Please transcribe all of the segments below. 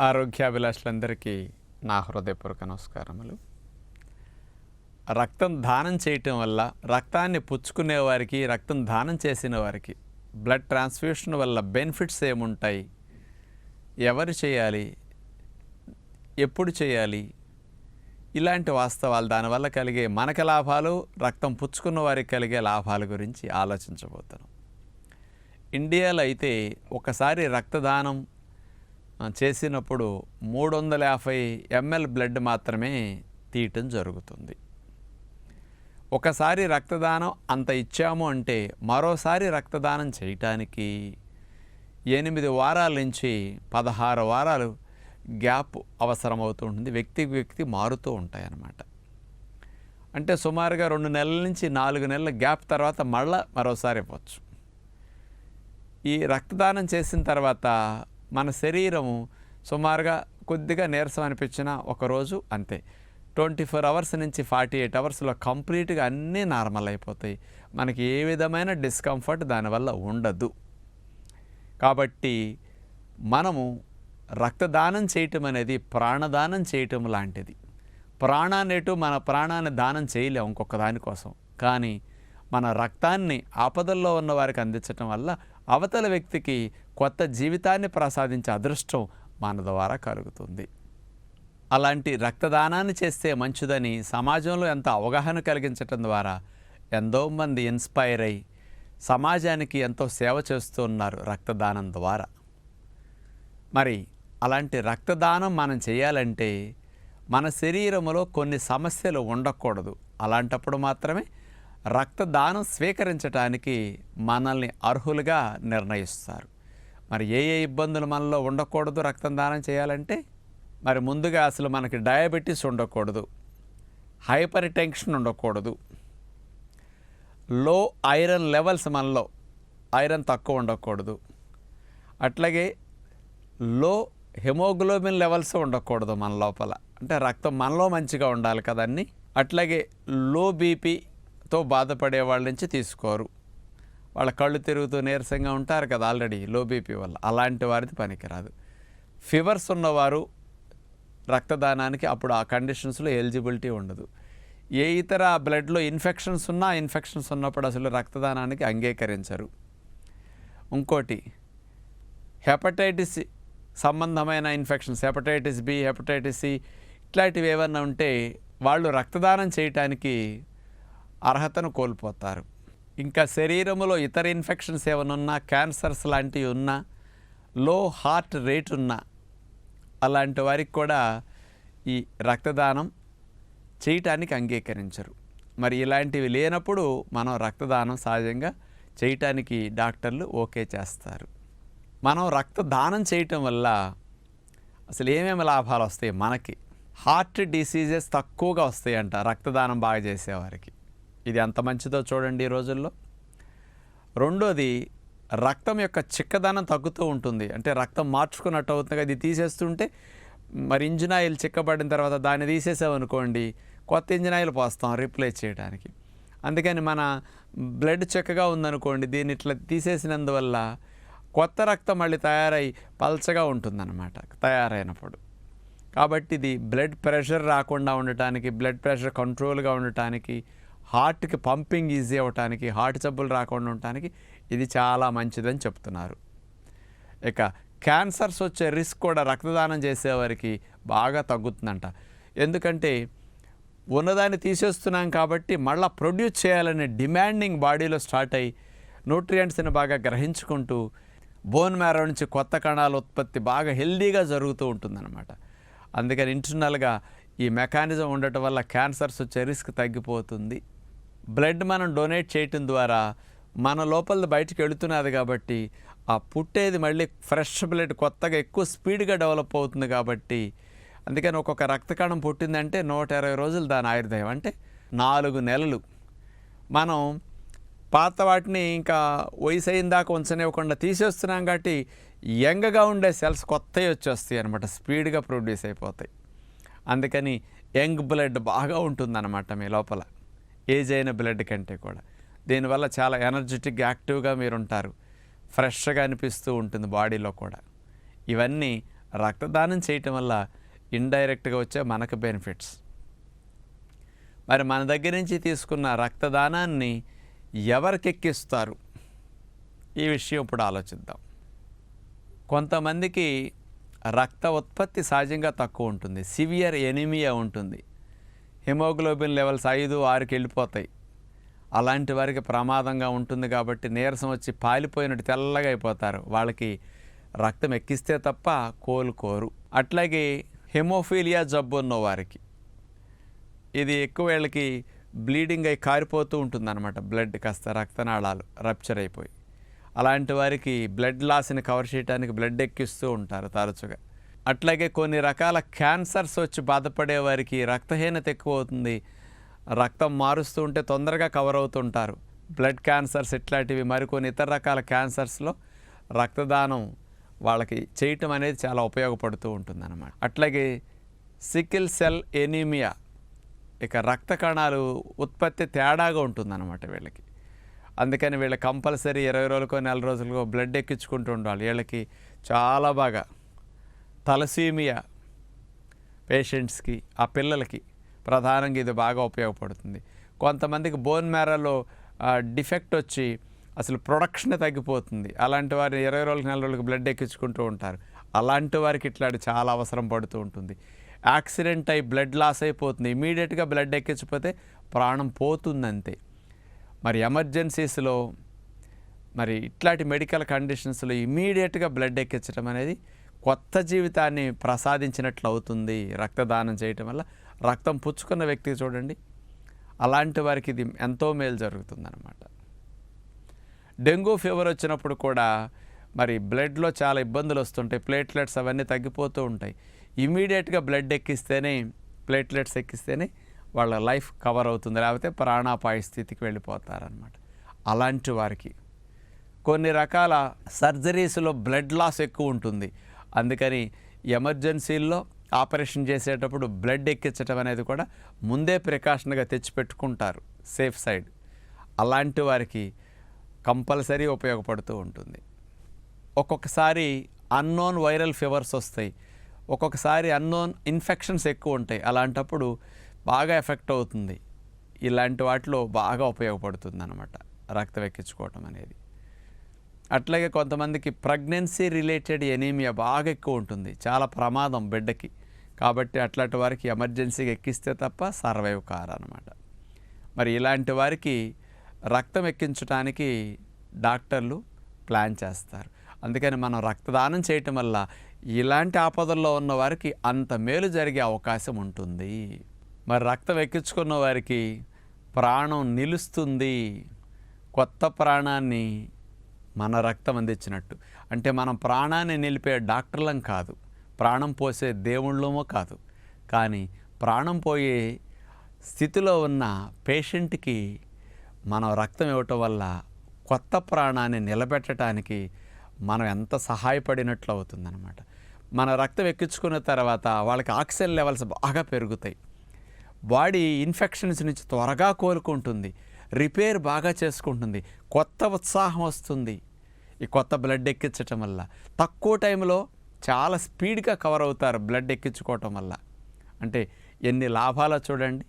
ఆరోగ్యాభిలాషులందరికీ నా హృదయపూర్వక నమస్కారములు. రక్తం దానం చేయటం వల్ల రక్తాన్ని పుచ్చుకునే వారికి రక్తం దానం చేసిన వారికి బ్లడ్ ట్రాన్స్ఫ్యూషన్ వల్ల బెనిఫిట్స్ ఏముంటాయి? ఎవరు చేయాలి? ఎప్పుడు చేయాలి? ఇలాంటి వాస్తవాలు దానివల్ల కలిగే మనకి లాభాలు రక్తం పుచ్చుకున్న వారికి కలిగే లాభాల గురించి ఆలోచించబోతున్నాం. ఇండియాలో అయితే ఒకసారి రక్తదానం చేసినప్పుడు మూడు వందల యాభై ఎంఎల్ బ్లడ్ మాత్రమే తీయటం జరుగుతుంది. ఒకసారి రక్తదానం అంత ఇచ్చాము అంటే మరోసారి రక్తదానం చేయటానికి ఎనిమిది వారాల నుంచి పదహారు వారాలు గ్యాప్ అవసరమవుతూ ఉంటుంది వ్యక్తికి వ్యక్తి మారుతూ ఉంటాయి అన్నమాట అంటే సుమారుగా రెండు నెలల నుంచి నాలుగు నెలల గ్యాప్ తర్వాత మళ్ళా మరోసారి ఇవ్వచ్చు ఈ రక్తదానం చేసిన తర్వాత మన శరీరము సుమారుగా కొద్దిగా నీరసం అనిపించిన ఒకరోజు అంతే. ట్వంటీ ఫోర్ అవర్స్ నుంచి ఫార్టీ ఎయిట్ అవర్స్లో కంప్లీట్గా అన్నీ నార్మల్ అయిపోతాయి. మనకి ఏ విధమైన డిస్కంఫర్ట్ దానివల్ల ఉండదు. కాబట్టి మనము రక్తదానం చేయటం అనేది ప్రాణదానం చేయటం లాంటిది. ప్రాణాన్నిటు మన ప్రాణాన్ని దానం చేయలేము ఇంకొక దానికోసం కానీ మన రక్తాన్ని ఆపదల్లో ఉన్న వారికి అందించటం వల్ల అవతల వ్యక్తికి కొత్త జీవితాన్ని ప్రసాదించే అదృష్టం మన ద్వారా కలుగుతుంది. అలాంటి రక్తదానాన్ని చేస్తే మంచిదని సమాజంలో ఎంత అవగాహన కలిగించటం ద్వారా ఎంతో మంది ఇన్స్పైర్ అయి సమాజానికి ఎంతో సేవ చేస్తూ ఉన్నారు రక్తదానం ద్వారా. మరి అలాంటి రక్తదానం మనం చేయాలంటే మన శరీరంలో కొన్ని సమస్యలు ఉండకూడదు. అలాంటప్పుడు మాత్రమే రక్తదానం స్వీకరించడానికి మనల్ని అర్హులుగా నిర్ణయిస్తారు. మరి ఏ ఏ ఇబ్బందులు మనలో ఉండకూడదు రక్తం దానం చేయాలంటే మరి ముందుగా అసలు మనకి డయాబెటీస్ ఉండకూడదు హైపర్ టెన్షన్ ఉండకూడదు. లో ఐరన్ లెవెల్స్ మనలో ఐరన్ తక్కువ ఉండకూడదు. అట్లాగే లో హెమోగ్లోబిన్ లెవెల్స్ ఉండకూడదు మన లోపల. అంటే రక్తం మనలో మంచిగా ఉండాలి కదన్నీ అట్లాగే లో బీపీతో బాధపడే వాళ్ళ నుంచి తీసుకోరు. వాళ్ళ కళ్ళు తిరుగుతూ నీరసంగా ఉంటారు కదా ఆల్రెడీ లో బీపీ వల్ల. అలాంటి వారిది పనికిరాదు. ఫీవర్స్ ఉన్నవారు రక్తదానానికి అప్పుడు ఆ కండిషన్స్లో ఎలిజిబిలిటీ ఉండదు. ఏ ఇతర బ్లడ్లో ఇన్ఫెక్షన్స్ ఉన్నా ఇన్ఫెక్షన్స్ ఉన్నప్పుడు అసలు రక్తదానానికి అంగీకరించరు. ఇంకోటి హెపటైటిస్ సంబంధమైన infections hepatitis B hepatitis C ఇట్లాంటివి ఏమన్నా ఉంటే వాళ్ళు రక్తదానం చేయటానికి అర్హతను కోల్పోతారు. ఇంకా శరీరంలో ఇతర ఇన్ఫెక్షన్స్ ఏమైనా ఉన్నా క్యాన్సర్స్ లాంటివి ఉన్నా లో హార్ట్ రేట్ ఉన్నా అలాంటి వారికి కూడా ఈ రక్తదానం చేయటానికి అంగీకరించరు. మరి ఇలాంటివి లేనప్పుడు మనం రక్తదానం సహజంగా చేయటానికి డాక్టర్లు ఓకే చేస్తారు. మనం రక్తదానం చేయటం వల్ల అసలు ఏమేమి లాభాలు వస్తాయి? మనకి హార్ట్ డిసీజెస్ తక్కువగా వస్తాయంట రక్తదానం బాగా చేసేవారికి. ఇది ఎంత మంచిదో చూడండి ఈ రోజుల్లో. రెండోది రక్తం యొక్క చిక్కదనం తగ్గుతూ ఉంటుంది. అంటే రక్తం మార్చుకున్నట్టు అవుతుంది ఇది తీసేస్తుంటే మరి ఇంజిన్ ఆయిల్ చిక్కబడిన తర్వాత దాన్ని తీసేసామనుకోండి కొత్త ఇంజిన్ ఆయిల్ పోస్తాం రీప్లేస్ చేయడానికి. అందుకని మన బ్లడ్ చిక్కగా ఉందనుకోండి దీన్ని ఇట్లా తీసేసినందువల్ల కొత్త రక్తం మళ్ళీ తయారై పల్చగా ఉంటుందన్నమాట తయారైనప్పుడు. కాబట్టి ఇది బ్లడ్ ప్రెషర్ రాకుండా ఉండటానికి బ్లడ్ ప్రెషర్ కంట్రోల్గా ఉండటానికి హార్ట్కి పంపింగ్ ఈజీ అవ్వటానికి హార్ట్ జబ్బులు రాకుండా ఉండటానికి ఇది చాలా మంచిదని చెప్తున్నారు. ఇక క్యాన్సర్స్ వచ్చే రిస్క్ కూడా రక్తదానం చేసేవారికి బాగా తగ్గుతుందంట. ఎందుకంటే ఉన్నదాన్ని తీసేస్తున్నాం కాబట్టి మళ్ళీ ప్రొడ్యూస్ చేయాలనే డిమాండింగ్ బాడీలో స్టార్ట్ అయ్యి న్యూట్రియంట్స్ని బాగా గ్రహించుకుంటూ బోన్ మ్యారో నుంచి కొత్త కణాల ఉత్పత్తి బాగా హెల్దీగా జరుగుతూ ఉంటుందన్నమాట. అందుకని ఇంటర్నల్గా ఈ మెకానిజం ఉండటం వల్ల క్యాన్సర్స్ వచ్చే రిస్క్ తగ్గిపోతుంది. బ్లడ్ మనం డొనేట్ చేయటం ద్వారా మన లోపల బయటికి వెళుతున్నది కాబట్టి ఆ పుట్టేది మళ్ళీ ఫ్రెష్ బ్లడ్ కొత్తగా ఎక్కువ స్పీడ్గా డెవలప్ అవుతుంది కాబట్టి అందుకని ఒక్కొక్క రక్త కణం పుట్టిందంటే నూట ఇరవై రోజులు దాని ఆయుర్దాయం. అంటే నాలుగు నెలలు. మనం పాత వాటిని ఇంకా వయసు అయిన దాకా ఉంచనివ్వకుండా తీసేస్తున్నాం కాబట్టి యంగ్గా ఉండే సెల్స్ కొత్తవి వచ్చేస్తాయి అనమాట స్పీడ్గా ప్రొడ్యూస్ అయిపోతాయి. అందుకని యంగ్ బ్లడ్ బాగా ఉంటుందన్నమాట మీ లోపల. ఏజ్ అయిన బ్లడ్ కంటే కూడా. దీనివల్ల చాలా ఎనర్జెటిక్ యాక్టివ్గా మీరు ఉంటారు ఫ్రెష్గా అనిపిస్తూ ఉంటుంది బాడీలో కూడా. ఇవన్నీ రక్తదానం చేయటం వల్ల ఇండైరెక్ట్గా వచ్చే మనకు బెనిఫిట్స్. మరి మన దగ్గర నుంచి తీసుకున్న రక్తదానాన్ని ఎవరికెక్కిస్తారు? ఈ విషయం ఇప్పుడు ఆలోచిద్దాం. కొంతమందికి రక్త ఉత్పత్తి సహజంగా తక్కువ ఉంటుంది. సివియర్ ఎనిమియా ఉంటుంది. హిమోగ్లోబిన్ లెవెల్స్ ఐదు ఆరుకి వెళ్ళిపోతాయి. అలాంటి వారికి ప్రమాదంగా ఉంటుంది కాబట్టి నీరసం వచ్చి పాలిపోయినట్టు తెల్లగా అయిపోతారు. వాళ్ళకి రక్తం ఎక్కిస్తే తప్ప కోలుకోరు. అట్లాగే హెమోఫీలియా జబ్బు ఉన్న వారికి ఇది ఎక్కువ వీళ్ళకి బ్లీడింగ్ అయి కారిపోతూ ఉంటుందన్నమాట. బ్లడ్ కాస్త రక్తనాళాలు రప్చర్ అయిపోయి. అలాంటి వారికి బ్లడ్ లాస్ని కవర్ చేయడానికి బ్లడ్ ఎక్కిస్తూ ఉంటారు తరచుగా. అట్లాగే కొన్ని రకాల క్యాన్సర్స్ వచ్చి బాధపడే వారికి రక్తహీనత ఎక్కువ అవుతుంది రక్తం మారుస్తూ ఉంటే తొందరగా కవర్ అవుతుంటారు. బ్లడ్ క్యాన్సర్స్ ఇట్లాంటివి మరికొన్ని ఇతర రకాల క్యాన్సర్స్లో రక్తదానం వాళ్ళకి చేయటం అనేది చాలా ఉపయోగపడుతూ ఉంటుందన్నమాట. అట్లాగే సికిల్ సెల్ ఎనీమియా ఇక రక్త కణాలు ఉత్పత్తి తేడాగా ఉంటుందన్నమాట వీళ్ళకి. అందుకని వీళ్ళు కంపల్సరీ ఇరవై రోజులకో నెల రోజులకో బ్లడ్ ఎక్కించుకుంటూ ఉండాలి. వీళ్ళకి చాలా బాగా తలసీమియా పేషెంట్స్కి ఆ పిల్లలకి ప్రధానంగా ఇది బాగా ఉపయోగపడుతుంది. కొంతమందికి బోన్ మేరలో డిఫెక్ట్ వచ్చి అసలు ప్రొడక్షన్ తగ్గిపోతుంది. అలాంటి వారు ఇరవై రోజులకు నెల రోజులకు బ్లడ్ ఎక్కించుకుంటూ ఉంటారు. అలాంటి వారికి ఇట్లాంటి చాలా అవసరం పడుతూ ఉంటుంది. యాక్సిడెంట్ అయి బ్లడ్ లాస్ అయిపోతుంది. ఇమీడియట్గా బ్లడ్ ఎక్కించిపోతే ప్రాణం పోతుందంతే. మరి ఎమర్జెన్సీస్లో మరి ఇట్లాంటి మెడికల్ కండిషన్స్లో ఇమీడియట్గా బ్లడ్ ఎక్కించడం అనేది కొత్త జీవితాన్ని ప్రసాదించినట్లు అవుతుంది రక్తదానం చేయటం వల్ల. రక్తం పుచ్చుకున్న వ్యక్తికి చూడండి అలాంటి వారికి ఇది ఎంతో మేలు జరుగుతుందన్నమాట. డెంగ్యూ ఫీవర్ వచ్చినప్పుడు కూడా మరి బ్లడ్లో చాలా ఇబ్బందులు వస్తుంటాయి ప్లేట్లెట్స్ అవన్నీ తగ్గిపోతూ ఉంటాయి. ఇమీడియట్గా బ్లడ్ ఎక్కిస్తేనే ప్లేట్లెట్స్ ఎక్కిస్తేనే వాళ్ళ లైఫ్ కవర్ అవుతుంది లేకపోతే ప్రాణాపాయ స్థితికి వెళ్ళిపోతారనమాట అలాంటి వారికి కొన్ని రకాల సర్జరీస్లో బ్లడ్ లాస్ ఎక్కువ ఉంటుంది. అందుకని ఎమర్జెన్సీల్లో ఆపరేషన్ చేసేటప్పుడు బ్లడ్ ఎక్కించడం అనేది కూడా ముందే ప్రికాషన్గా తెచ్చిపెట్టుకుంటారు సేఫ్ సైడ్. అలాంటి వారికి కంపల్సరీ ఉపయోగపడుతూ ఉంటుంది. ఒక్కొక్కసారి అన్నోన్ వైరల్ ఫీవర్స్ వస్తాయి. ఒక్కొక్కసారి అన్నోన్ ఇన్ఫెక్షన్స్ ఎక్కువ ఉంటాయి. అలాంటప్పుడు బాగా ఎఫెక్ట్ అవుతుంది. ఇలాంటి వాటిలో బాగా ఉపయోగపడుతుంది అనమాట రక్తం ఎక్కించుకోవటం అనేది. అట్లాగే కొంతమందికి ప్రెగ్నెన్సీ రిలేటెడ్ ఎనీమియా బాగా ఎక్కువ ఉంటుంది. చాలా ప్రమాదం బిడ్డకి. కాబట్టి అట్లాంటి వారికి ఎమర్జెన్సీగా ఎక్కిస్తే తప్ప సర్వైవ్ కారనమాట మరి ఇలాంటి వారికి రక్తం ఎక్కించడానికి డాక్టర్లు ప్లాన్ చేస్తారు. అందుకని మనం రక్తదానం చేయటం వల్ల ఇలాంటి ఆపదల్లో ఉన్న వారికి అంత మేలు జరిగే అవకాశం ఉంటుంది. మరి రక్తం ఎక్కించుకున్న వారికి ప్రాణం నిలుస్తుంది. కొత్త ప్రాణాన్ని మన రక్తం అందించినట్టు. అంటే మనం ప్రాణాన్ని నిలిపే డాక్టర్లం కాదు. ప్రాణం పోసే దేవుళ్ళమో కాదు. కానీ ప్రాణం పోయే స్థితిలో ఉన్న పేషెంట్కి మనం రక్తం ఇవ్వటం వల్ల కొత్త ప్రాణాన్ని నిలబెట్టడానికి మనం ఎంత సహాయపడినట్లు అవుతుందన్నమాట. మన రక్తం ఎక్కించుకున్న తర్వాత వాళ్ళకి ఆక్సిజన్ లెవెల్స్ బాగా పెరుగుతాయి. బాడీ ఇన్ఫెక్షన్స్ నుంచి త్వరగా కోలుకుంటుంది. రిపేర్ బాగా చేసుకుంటుంది. కొత్త ఉత్సాహం వస్తుంది. ఈ కొత్త బ్లడ్ ఎక్కించటం వల్ల. తక్కువ టైంలో చాలా స్పీడ్గా కవర్ అవుతారు బ్లడ్ ఎక్కించుకోవటం వల్ల. అంటే ఎన్ని లాభాలో చూడండి.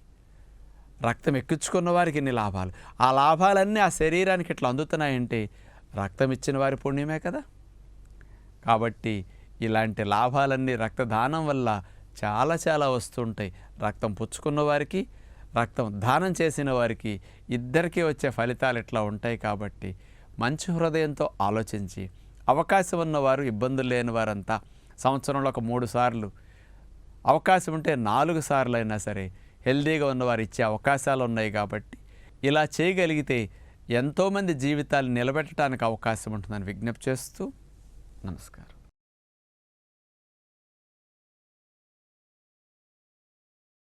రక్తం ఎక్కించుకున్న వారికి ఎన్ని లాభాలు. ఆ లాభాలన్నీ ఆ శరీరానికి ఇట్లా అందుతున్నాయంటే రక్తం ఇచ్చిన వారి పుణ్యమే కదా. కాబట్టి ఇలాంటి లాభాలన్నీ రక్తదానం వల్ల చాలా చాలా వస్తుంటాయి. రక్తం పుచ్చుకున్న వారికి రక్తం దానం చేసిన వారికి ఇద్దరికీ వచ్చే ఫలితాలు ఇట్లా ఉంటాయి కాబట్టి మంచి హృదయంతో ఆలోచించి అవకాశం ఉన్నవారు ఇబ్బందులు లేని వారంతా సంవత్సరంలో ఒక మూడు సార్లు అవకాశం ఉంటే నాలుగు సార్లు అయినా సరే హెల్దీగా ఉన్నవారు ఇచ్చే అవకాశాలు ఉన్నాయి కాబట్టి ఇలా చేయగలిగితే ఎంతోమంది జీవితాలు నిలబెట్టడానికి అవకాశం ఉంటుందని విజ్ఞప్తి చేస్తూ నమస్కారం.